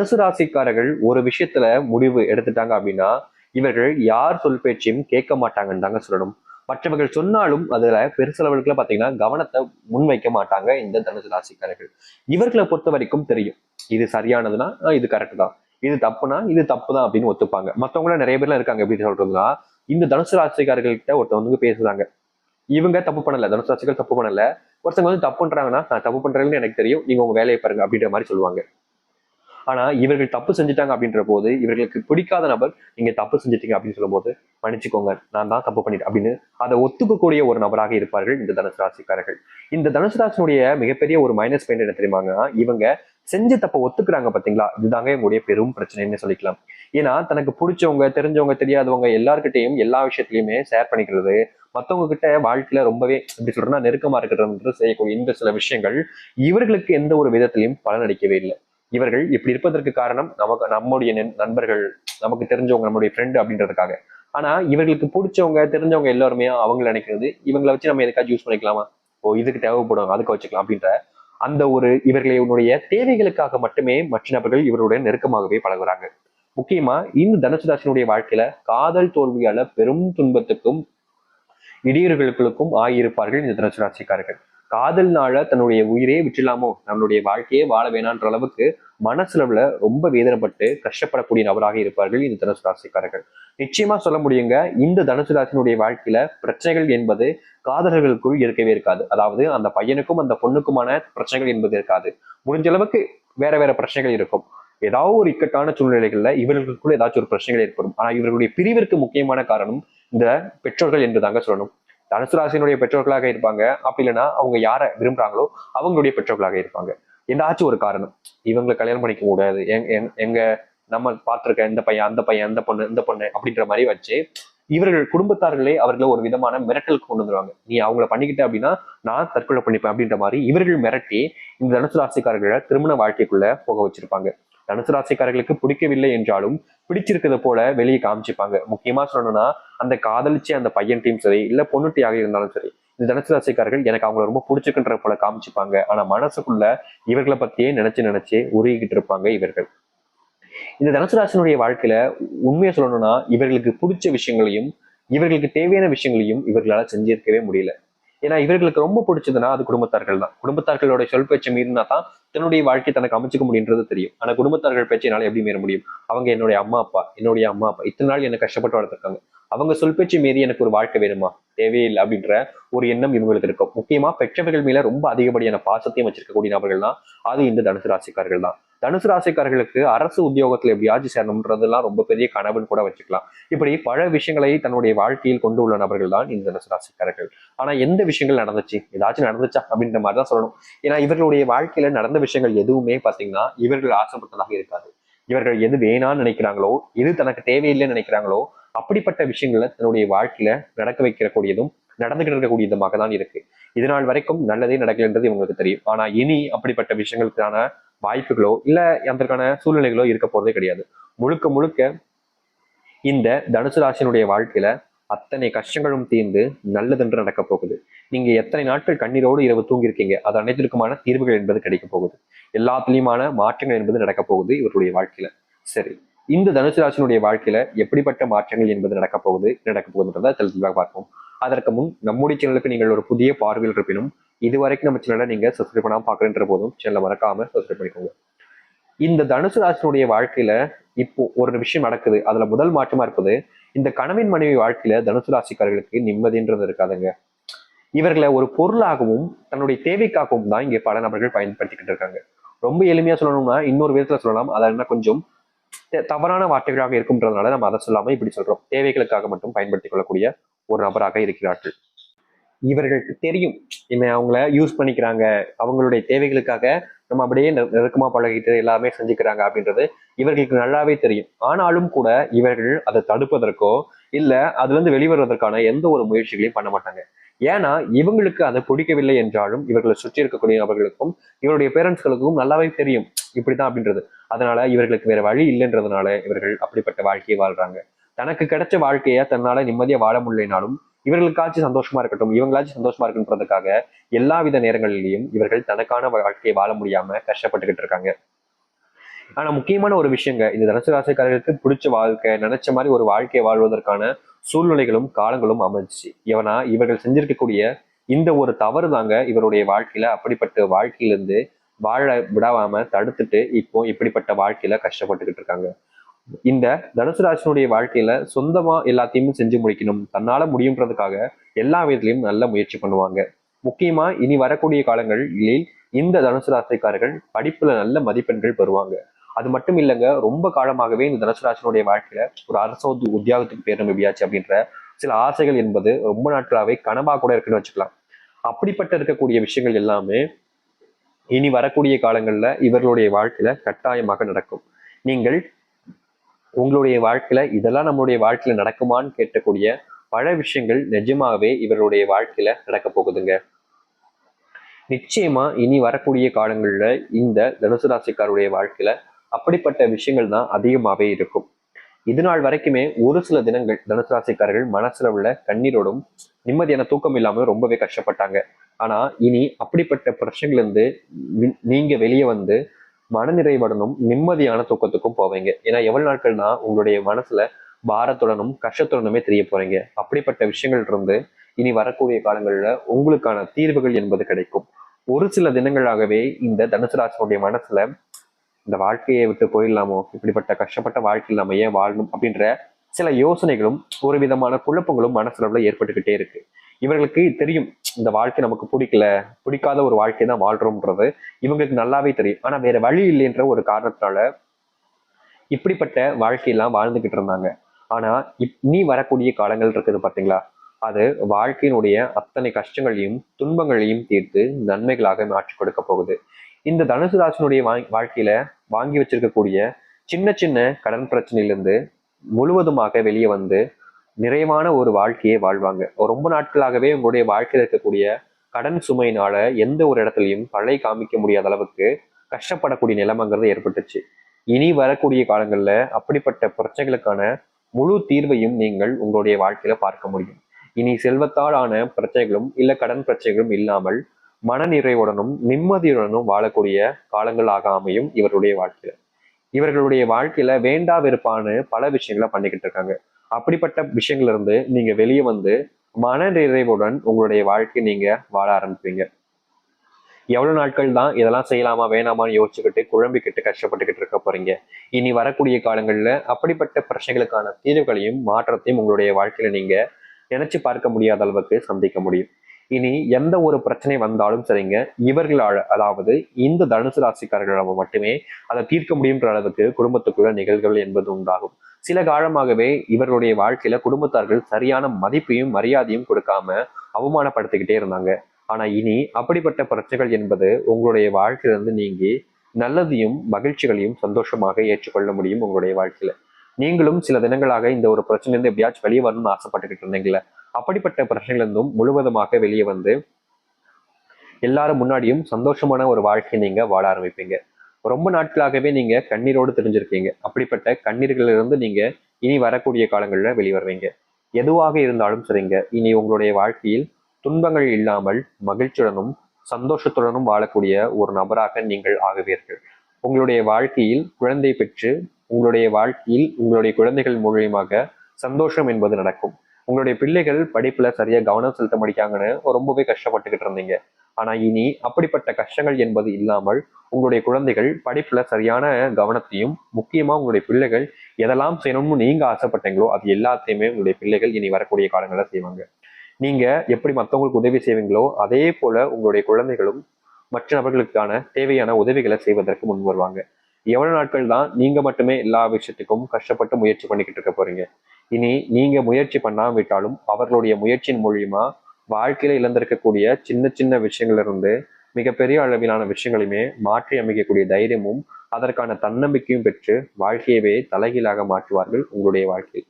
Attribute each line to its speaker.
Speaker 1: தனுசு ராசிக்காரர்கள் ஒரு விஷயத்துல முடிவு எடுத்துட்டாங்க அப்படின்னா இவர்கள் யார் சொல் பேச்சையும் கேட்க மாட்டாங்கன்னு தாங்க சொல்லணும். மற்றவர்கள் சொன்னாலும் அதுல பெருசளவுக்குள்ள பாத்தீங்கன்னா கவனத்தை முன்வைக்க மாட்டாங்க இந்த தனுசு ராசிக்காரர்கள். இவர்களை பொறுத்த வரைக்கும் தெரியும். இது சரியானதுன்னா இது கரெக்ட் தான். இது தப்புனா இது தப்பு தான் அப்படின்னு ஒத்துப்பாங்க. மற்றவங்கள நிறைய பேர்லாம் இருக்காங்க எப்படி சொல்றதுன்னா இந்த தனுசு ராசிக்காரர்கள்ட்ட ஒருத்தவங்க பேசுறாங்க. இவங்க தப்பு பண்ணல தனுசு ராசிகள் தப்பு பண்ணல. ஒருத்தவங்க வந்து தப்பு பண்றாங்கன்னா நான் தப்பு பண்றேன்னு எனக்கு தெரியும். நீங்க உங்க வேலையை பாருங்க அப்படின்ற மாதிரி சொல்லுவாங்க. ஆனா இவர்கள் தப்பு செஞ்சுட்டாங்க அப்படின்ற போது இவர்களுக்கு பிடிக்காத நபர் நீங்க தப்பு செஞ்சுட்டீங்க அப்படின்னு சொல்லும்போது மன்னிச்சுக்கோங்க நான் தான் தப்பு பண்ணிட்டேன் அப்படின்னு அதை ஒத்துக்கக்கூடிய ஒரு நபராக இருப்பார்கள் இந்த தனுசு ராசிக்காரர்கள். இந்த தனுசு ராசினுடைய மிகப்பெரிய ஒரு மைனஸ் பாயிண்ட் என்ன தெரியுமாங்க இவங்க செஞ்ச தப்ப ஒத்துக்கிறாங்க பாத்தீங்களா இதுதாங்க எங்களுடைய பெரும் பிரச்சனைன்னு சொல்லிக்கலாம். ஏன்னா தனக்கு பிடிச்சவங்க தெரிஞ்சவங்க தெரியாதவங்க எல்லாருக்கிட்டையும் எல்லா விஷயத்திலயுமே ஷேர் பண்ணிக்கிறது மற்றவங்க கிட்ட வாழ்க்கையில ரொம்பவே எப்படி சொல்றேன்னா நெருக்கமா இருக்கிறது செய்யக்கூடிய இந்த சில விஷயங்கள் இவர்களுக்கு எந்த ஒரு விதத்திலையும் பலனளிக்கவே இல்லை. இவர்கள் இப்படி இருப்பதற்கு காரணம் நமக்கு நம்முடைய நண்பர்கள் நமக்கு தெரிஞ்சவங்க நம்முடைய ஃப்ரெண்டு அப்படின்றதுக்காக. ஆனா இவர்களுக்கு பிடிச்சவங்க தெரிஞ்சவங்க எல்லாருமே அவங்க நினைக்கிறது இவங்களை வச்சு நம்ம எதுக்காச்சும் யூஸ் பண்ணிக்கலாமா? ஓ இதுக்கு தேவைப்படும் அதுக்கு வச்சுக்கலாம் அப்படின்ற அந்த ஒரு இவர்களுடைய தேவைகளுக்காக மட்டுமே மற்ற நபர்கள் இவருடைய நெருக்கமாகவே பழகுறாங்க. முக்கியமா இந்த தனுசுதாசனுடைய வாழ்க்கையில காதல் தோல்வியால பெரும் துன்பத்துக்கும் இடையூறுகளுக்கும் ஆகியிருப்பார்கள் இந்த தனுசு ராசிக்காரர்கள் காதல்னால தன்னுடைய உயிரே விட்டுலாமோ நம்மளுடைய வாழ்க்கையே வாழ வேணான்ற அளவுக்கு மனசுலவுல ரொம்ப வேதனைப்பட்டு கஷ்டப்படக்கூடிய நபராக இருப்பார்கள் இந்த தனுசு ராசிக்காரர்கள். நிச்சயமா சொல்ல முடியுங்க இந்த தனுசு ராசினுடைய வாழ்க்கையில பிரச்சனைகள் என்பது காதலர்களுக்குள் இருக்கவே இருக்காது. அதாவது அந்த பையனுக்கும் அந்த பொண்ணுக்குமான பிரச்சனைகள் என்பது இருக்காது. முடிஞ்ச அளவுக்கு வேற வேற பிரச்சனைகள் இருக்கும். ஏதாவது ஒரு இக்கட்டான சூழ்நிலைகள்ல இவர்களுக்குள்ள ஏதாச்சும் ஒரு பிரச்சனைகள் ஏற்படும். ஆனா இவர்களுடைய பிரிவிற்கு முக்கியமான காரணம் இந்த பெற்றோர்கள் என்று தாங்க சொல்லணும். தனுசு ராசியினுடைய பெற்றோர்களாக இருப்பாங்க. அப்படி இல்லைன்னா அவங்க யாரை விரும்புறாங்களோ அவங்களுடைய பெற்றோர்களாக இருப்பாங்க. ஏதாச்சும் ஒரு காரணம். இவங்களை கல்யாணம் பண்ணிக்க கூடாது. எங்க எங்க- எங்க நம்ம பார்த்துருக்க இந்த பையன் அந்த பையன் அந்த பொண்ணு இந்த பொண்ணு அப்படின்ற மாதிரி வச்சு இவர்கள் குடும்பத்தார்களே அவர்களை ஒரு விதமான மிரட்டலுக்கு கொண்டு வந்துருவாங்க. நீ அவங்கள பண்ணிக்கிட்ட அப்படின்னா நான் தற்கொலை பண்ணிப்பேன் அப்படின்ற மாதிரி இவர்கள் மிரட்டி இந்த தனுசு ராசிக்காரர்களை திருமண வாழ்க்கைக்குள்ள போக வச்சிருப்பாங்க. தனுசு ராசிக்காரர்களுக்கு பிடிக்கவில்லை என்றாலும் பிடிச்சிருக்கிறத போல வெளியே காமிச்சுப்பாங்க. முக்கியமா சொல்லணும்னா அந்த காதலிச்சு அந்த பையன் டீம் சரி இல்ல பொண்ணுட்டியாக இருந்தாலும் சரி இந்த தனுசு ராசிக்காரர்கள் எனக்கு அவங்கள ரொம்ப பிடிச்சிருக்குன்ற போல காமிச்சுப்பாங்க. ஆனா மனசுக்குள்ள இவர்களை பத்தியே நினைச்சு நினைச்சு உருகிக்கிட்டு இருப்பாங்க இவர்கள். இந்த தனுசு ராசினுடைய வாழ்க்கையில உண்மையை சொல்லணும்னா இவர்களுக்கு பிடிச்ச விஷயங்களையும் இவர்களுக்கு தேவையான விஷயங்களையும் இவர்களால செஞ்சிருக்கவே முடியல. ஏன்னா இவர்களுக்கு ரொம்ப பிடிச்சதுன்னா அது குடும்பத்தார்கள் தான் குடும்பத்தார்களோட சொல் பேச்சு மீறினா தான் தன்னுடைய வாழ்க்கை தனக்கு அமைச்சுக்க முடியுன்றது தெரியும். ஆனா குடும்பத்தார்கள் பேச்சினால எப்படி மீற முடியும்? அவங்க என்னுடைய அம்மா அப்பா என்னுடைய அம்மா அப்பா இத்தனை நாள் என்னை கஷ்டப்பட்டு வளர்த்துருக்காங்க. அவங்க சொல் பேச்சு மீறி எனக்கு ஒரு வாழ்க்கை வேணுமா? தேவையில்லை அப்படின்ற ஒரு எண்ணம் இவங்களுக்கு இருக்கும். முக்கியமா பெற்றவர்கள் மேல ரொம்ப அதிகப்படியான பாசத்தையும் வச்சிருக்கக்கூடிய நபர்கள் தான் அது இந்த தனுசு ராசிக்காரர்கள் தான் தனுசு ராசிக்காரர்களுக்கு அரசு உத்தியோகத்தில் எப்படியாச்சும் சேரணும்ன்றதுலாம் ரொம்ப பெரிய கனவுன்னு கூட வச்சுக்கலாம். இப்படி பல விஷயங்களை தன்னுடைய வாழ்க்கையில் கொண்டு உள்ள நபர்கள் தான் இந்த தனுசு ராசிக்காரர்கள். ஆனா எந்த விஷயங்கள் நடந்துச்சு? ஏதாச்சும் நடந்துச்சா? அப்படின்ற மாதிரி தான் சொல்லணும். ஏன்னா இவர்களுடைய வாழ்க்கையில நடந்த விஷயங்கள் எதுவுமே பாத்தீங்கன்னா இவர்கள் ஆசைப்பட்டதாக இருக்காது. இவர்கள் எது வேணாம்னு நினைக்கிறாங்களோ எது தனக்கு தேவையில்லைன்னு நினைக்கிறாங்களோ அப்படிப்பட்ட விஷயங்களை தன்னுடைய வாழ்க்கையில நடக்க வைக்கக்கூடியதும் நடந்துகிட்டு இருக்கக்கூடிய விதமாக தான் இருக்கு. இதனால் வரைக்கும் நல்லதே நடக்கலைன்றது இவங்களுக்கு தெரியும். ஆனா இனி அப்படிப்பட்ட விஷயங்களுக்கான வாய்ப்புகளோ இல்ல அதற்கான சூழ்நிலைகளோ இருக்க போறதே கிடையாது. முழுக்க முழுக்க இந்த தனுசு ராசியினுடைய வாழ்க்கையில அத்தனை கஷ்டங்களும் தீர்ந்து நல்லதென்று நடக்கப் போகுது. நீங்க எத்தனை நாட்கள் கண்ணீரோடு இரவு தூங்கியிருக்கீங்க? அது அனைத்திற்குமான தீர்வுகள் என்பது கிடைக்க போகுது. எல்லாத்துலயுமான மாற்றங்கள் என்பது நடக்கப் போகுது இவருடைய வாழ்க்கையில. சரி இந்த தனுசு ராசியினுடைய வாழ்க்கையில எப்படிப்பட்ட மாற்றங்கள் என்பது நடக்கப் போகுது நடக்க போகுதுன்றதை தெளிவாக பார்ப்போம். அதற்கு முன் நம்முடைய சேனலுக்கு நீங்கள் ஒரு புதிய பார்வையில் இருப்பினும் இதுவரைக்கும் நம்ம சேனலை நீங்க சப்ஸ்கிரைப் பண்ணாமல் பார்க்குறன்ற போதும் சேனலை மறக்காம சப்ஸ்கிரைப் பண்ணிக்கோங்க. இந்த தனுசு ராசினுடைய வாழ்க்கையில இப்போ ஒரு விஷயம் நடக்குது. அதுல முதல் மாற்றமா இருப்பது இந்த கணவன் மனைவி வாழ்க்கையில தனுசு ராசிக்காரர்களுக்கு நிம்மதின்றது இருக்காதுங்க. இவர்களை ஒரு பொருளாகவும் தன்னுடைய தேவைக்காகவும் தான் இங்க பல நபர்கள் பயன்படுத்திக்கிட்டு இருக்காங்க. ரொம்ப எளிமையா சொல்லணும்னா இன்னொரு விதத்துல சொல்லலாம். அதை என்ன கொஞ்சம் தவறான வார்த்தைகளாக இருக்கும்ன்றதுனால நம்ம அதை சொல்லாம இப்படி சொல்றோம். தேவைகளுக்காக மட்டும் பயன்படுத்திக் கொள்ளக்கூடிய ஒரு நபராக இருக்கிறார்கள். இவர்களுக்கு தெரியும். இவன் அவங்கள யூஸ் பண்ணிக்கிறாங்க. அவங்களுடைய தேவைகளுக்காக நம்ம அப்படியே நெருக்கமாக நெருக்கமா பழகிட்டு எல்லாமே செஞ்சுக்கிறாங்க அப்படின்றது இவர்களுக்கு நல்லாவே தெரியும். ஆனாலும் கூட இவர்கள் அதை தடுப்பதற்கோ இல்ல அதுலேருந்து வெளிவருவதற்கான எந்த ஒரு முயற்சிகளையும் பண்ண மாட்டாங்க. ஏன்னா இவங்களுக்கு அதை பிடிக்கவில்லை என்றாலும் இவர்களை சுற்றி இருக்கக்கூடிய நபர்களுக்கும் இவருடைய பேரண்ட்ஸ்களுக்கும் நல்லாவே தெரியும். இப்படிதான் அப்படின்றது. அதனால இவர்களுக்கு வேற வழி இல்லைன்றதுனால இவர்கள் அப்படிப்பட்ட வாழ்க்கையை வாழ்றாங்க. தனக்கு கிடைச்ச வாழ்க்கைய தன்னால நிம்மதியா வாழ முடியலைனாலும் இவர்களுக்காச்சும் சந்தோஷமா இருக்கட்டும் இவங்களாச்சும் சந்தோஷமா இருக்குன்றதுக்காக எல்லா வித நேரங்களிலையும் இவர்கள் தனக்கான வாழ்க்கையை வாழ முடியாம கஷ்டப்பட்டுக்கிட்டு இருக்காங்க. ஆனா முக்கியமான ஒரு விஷயங்க இந்த தனுசு ராசிக்காரர்களுக்கு பிடிச்ச வாழ்க்கை நினைச்ச மாதிரி ஒரு வாழ்க்கையை வாழ்வதற்கான சூழ்நிலைகளும் காலங்களும் அமைஞ்சிச்சு. இவனா இவர்கள் செஞ்சிருக்கக்கூடிய இந்த ஒரு தவறு தாங்க இவருடைய வாழ்க்கையில அப்படிப்பட்ட வாழ்க்கையிலிருந்து வாழ விடாம தடுத்துட்டு இப்போ இப்படிப்பட்ட வாழ்க்கையில கஷ்டப்பட்டுக்கிட்டு இருக்காங்க. இந்த தனுசு ராசினுடைய வாழ்க்கையில சொந்தமா எல்லாத்தையுமே செஞ்சு முடிக்கணும். தன்னால முடியுன்றதுக்காக எல்லா விதத்திலையும் நல்ல முயற்சி பண்ணுவாங்க. முக்கியமா இனி வரக்கூடிய காலங்களில் இந்த தனுசு ராசிக்காரர்கள் படிப்புல நல்ல மதிப்பெண்கள் பெறுவாங்க. அது மட்டும் இல்லைங்க ரொம்ப காலமாகவே இந்த தனுசுராசனுடைய வாழ்க்கையில ஒரு அரசு உத்தியோகத்துக்கு பேரும் எப்படியாச்சு அப்படின்ற சில ஆசைகள் என்பது ரொம்ப நாட்களாவே கனவா கூட இருக்குன்னு வச்சுக்கலாம். அப்படிப்பட்ட இருக்கக்கூடிய விஷயங்கள் எல்லாமே இனி வரக்கூடிய காலங்கள்ல இவர்களுடைய வாழ்க்கையில கட்டாயமாக நடக்கும். நீங்கள் உங்களுடைய வாழ்க்கையில இதெல்லாம் நம்மளுடைய வாழ்க்கையில நடக்குமான்னு கேட்கக்கூடிய பல விஷயங்கள் நிஜமாகவே இவருடைய வாழ்க்கையில நடக்க போகுதுங்க. நிச்சயமா இனி வரக்கூடிய காலங்கள்ல இந்த தனுசு ராசிக்காருடைய வாழ்க்கையில அப்படிப்பட்ட விஷயங்கள் தான் அதிகமாகவே இருக்கும். இது நாள் வரைக்குமே ஒரு சில தினங்கள் தனுசு ராசிக்காரர்கள் மனசுல உள்ள கண்ணீரோடும் நிம்மதியான தூக்கம் இல்லாம ரொம்பவே கஷ்டப்பட்டாங்க. ஆனா இனி அப்படிப்பட்ட பிரச்சனைகள் இருந்து நீங்க வெளியே வந்து மனநிறைவுடனும் நிம்மதியான தூக்கத்துக்கும் போவீங்க. ஏன்னா எவ்வளவு நாட்கள்னா உங்களுடைய மனசுல பாரத்துடனும் கஷ்டத்துடனுமே தெரிய போறீங்க. அப்படிப்பட்ட விஷயங்கள் இருந்து இனி வரக்கூடிய காலங்களில் உங்களுக்கான தீர்வுகள் என்பது கிடைக்கும். ஒரு சில தினங்களாகவே இந்த தனுசு ராசினுடைய மனசுல இந்த வாழ்க்கையை விட்டு போயிடலாமோ? இப்படிப்பட்ட கஷ்டப்பட்ட வாழ்க்கையில் நம்ம ஏன் வாழணும்? அப்படின்ற சில யோசனைகளும் ஒரு விதமான குழப்பங்களும் மனசுல ஏற்பட்டுக்கிட்டே இருக்கு. இவர்களுக்கு தெரியும் இந்த வாழ்க்கை நமக்கு பிடிக்கல பிடிக்காத ஒரு வாழ்க்கை தான் வாழ்றோம்ன்றது. இவங்களுக்கு நல்லாவே தெரியும். ஆனா வேற வழி இல்லைன்ற ஒரு காரணத்தினால இப்படிப்பட்ட வாழ்க்கையெல்லாம் வாழ்ந்துகிட்டு இருந்தாங்க. ஆனா இப் நீ வரக்கூடிய காலங்கள் இருக்குது பாத்தீங்களா? அது வாழ்க்கையினுடைய அத்தனை கஷ்டங்களையும் துன்பங்களையும் தீர்த்து நன்மைகளாக மாற்றி கொடுக்க போகுது. இந்த தனுசு ராசினுடைய வா- வாழ்க்கையில வாங்கி வச்சிருக்கக்கூடிய சின்ன சின்ன கடன் பிரச்சனையிலிருந்து முழுவதுமாக வெளியே வந்து நிறைவான ஒரு வாழ்க்கையை வாழ்வாங்க. ரொம்ப நாட்களாகவே உங்களுடைய வாழ்க்கையில் இருக்கக்கூடிய கடன் சுமையினால எந்த ஒரு இடத்துலையும் பழை காமிக்க முடியாத அளவுக்கு கஷ்டப்படக்கூடிய நிலைமைங்கிறது ஏற்பட்டுச்சு. இனி வரக்கூடிய காலங்கள்ல அப்படிப்பட்ட பிரச்சனைகளுக்கான முழு தீர்வையும் நீங்கள் உங்களுடைய வாழ்க்கையில பார்க்க முடியும். இனி செல்வத்தால் ஆன பிரச்சனைகளும் இல்ல கடன் பிரச்சனைகளும் இல்லாமல் மனநிறைவுடனும் நிம்மதியுடனும் வாழக்கூடிய காலங்களாக அமையும் இவருடைய வாழ்க்கையில. இவர்களுடைய வாழ்க்கையில வேண்டா வெறுப்பான பல விஷயங்களை பண்ணிக்கிட்டு இருக்காங்க. அப்படிப்பட்ட விஷயங்கள்ல இருந்து நீங்க வெளியே வந்து மன நிறைவுடன் உங்களுடைய வாழ்க்கையை நீங்க வாழ ஆரம்பிப்பீங்க. எவ்வளவு நாட்கள் தான் இதெல்லாம் செய்யலாமா வேணாமான்னு யோசிச்சுக்கிட்டு குழம்பிக்கிட்டு கஷ்டப்பட்டுக்கிட்டு இருக்க போறீங்க. இனி வரக்கூடிய காலங்கள்ல அப்படிப்பட்ட பிரச்சனைகளுக்கான தீர்வுகளையும் மாற்றத்தையும் உங்களுடைய வாழ்க்கையில நீங்க நினைச்சு பார்க்க முடியாத அளவுக்கு சந்திக்க முடியும். இனி எந்த ஒரு பிரச்சனை வந்தாலும் சரிங்க இவர்களால் அதாவது இந்த தனுசு ராசிக்காரர்களால் மட்டுமே அதை தீர்க்க முடியுன்ற அளவுக்கு குடும்பத்துக்குள்ள நிகழ்வுகள் என்பது உண்டாகும். சில காலமாகவே இவர்களுடைய வாழ்க்கையில குடும்பத்தார்கள் சரியான மதிப்பையும் மரியாதையும் கொடுக்காம அவமானப்படுத்திக்கிட்டே இருந்தாங்க. ஆனா இனி அப்படிப்பட்ட பிரச்சனைகள் என்பது உங்களுடைய வாழ்க்கையிலிருந்து நீங்கி நல்லதையும் மகிழ்ச்சிகளையும் சந்தோஷமாக ஏற்றுக்கொள்ள முடியும் உங்களுடைய வாழ்க்கையில. நீங்களும் சில தினங்களாக இந்த ஒரு பிரச்சனையிலிருந்து எப்படியாச்சும் வெளியே வரணும்னு ஆசைப்பட்டுக்கிட்டு இருந்தீங்களே அப்படிப்பட்ட பிரச்சனைகளிலிருந்தும் முழுவதுமாக வெளியே வந்து எல்லாரும் முன்னாடியும் சந்தோஷமான ஒரு வாழ்க்கையை நீங்க வாழ ஆரம்பிப்பீங்க. ரொம்ப நாட்களாகவே நீங்க கண்ணீரோடு தெரிஞ்சிருக்கீங்க. அப்படிப்பட்ட கண்ணீர்களிலிருந்து நீங்க இனி வரக்கூடிய காலங்களில் வெளிவருவீங்க. எதுவாக இருந்தாலும் சரிங்க. இனி உங்களுடைய வாழ்க்கையில் துன்பங்கள் இல்லாமல் மகிழ்ச்சியுடனும் சந்தோஷத்துடனும் வாழக்கூடிய ஒரு நபராக நீங்கள் ஆகுவீர்கள். உங்களுடைய வாழ்க்கையில் குழந்தை பெற்று உங்களுடைய வாழ்க்கையில் உங்களுடைய குழந்தைகள் மூலியமாக சந்தோஷம் என்பது நடக்கும். உங்களுடைய பிள்ளைகள் படிப்புல சரியா கவனம் செலுத்த மாட்டாங்கன்னு ரொம்பவே கஷ்டப்பட்டுக்கிட்டு இருந்தீங்க. ஆனா இனி அப்படிப்பட்ட கஷ்டங்கள் என்பது இல்லாமல் உங்களுடைய குழந்தைகள் படிப்புல சரியான கவனத்தையும் முக்கியமா உங்களுடைய பிள்ளைகள் எதெல்லாம் செய்யணும்னு நீங்க ஆசைப்பட்டீங்களோ அது எல்லாத்தையுமே உங்களுடைய பிள்ளைகள் இனி வரக்கூடிய காலங்களில் செய்வாங்க. நீங்க எப்படி மற்றவங்களுக்கு உதவி செய்வீங்களோ அதே போல உங்களுடைய குழந்தைகளும் மற்ற நபர்களுக்கான தேவையான உதவிகளை செய்வதற்கு முன் வருவாங்க. எவ்வளவு நாட்கள் தான் நீங்க மட்டுமே எல்லா விஷயத்துக்கும் கஷ்டப்பட்டு முயற்சி பண்ணிக்கிட்டு இருக்க போறீங்க. இனி நீங்க முயற்சி பண்ணாம விட்டாலும் அவர்களுடைய முயற்சியின் மூலியமா வாழ்க்கையில இழந்திருக்கக்கூடிய சின்ன சின்ன விஷயங்கள்ல இருந்து மிகப்பெரிய அளவிலான விஷயங்களையுமே மாற்றி அமைக்கக்கூடிய தைரியமும் அதற்கான தன்னம்பிக்கையும் பெற்று வாழ்க்கையவே தலைகீழாக மாற்றுவார்கள் உங்களுடைய வாழ்க்கையில்.